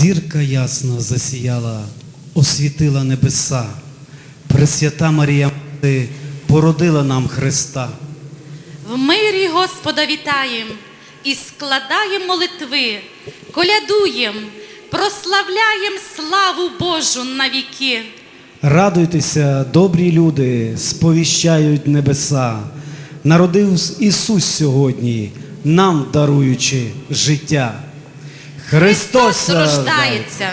Зірка ясно засіяла, освітила небеса. Пресвята Марія Мати породила нам Христа. В мирі Господа вітаєм і складаєм молитви, колядуєм, прославляєм славу Божу на віки. Радуйтеся, добрі люди, сповіщають небеса. Народив Ісус сьогодні, нам даруючи життя. Христос рождається.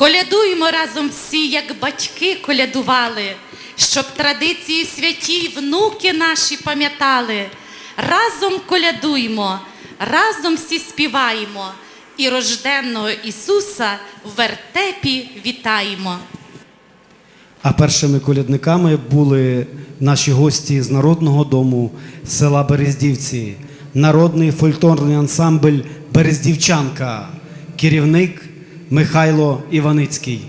Колядуймо разом всі, як батьки колядували, щоб традиції святі й внуки наші пам'ятали. Разом колядуймо, разом всі співаємо і рожденного Ісуса в вертепі вітаємо. А першими колядниками були наші гості з народного дому села Берездівці, народний фольклорний ансамбль Берездівчанка, керівник Михайло Іваницький.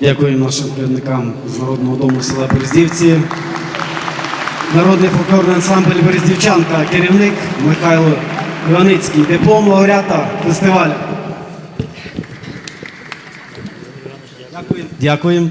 Дякую нашим керівникам з Народного дому села Берездівці. Народний фольклорний ансамбль Берездівчанка, керівник Михайло Іваницький, диплом лауреата фестивалю. Дякуємо.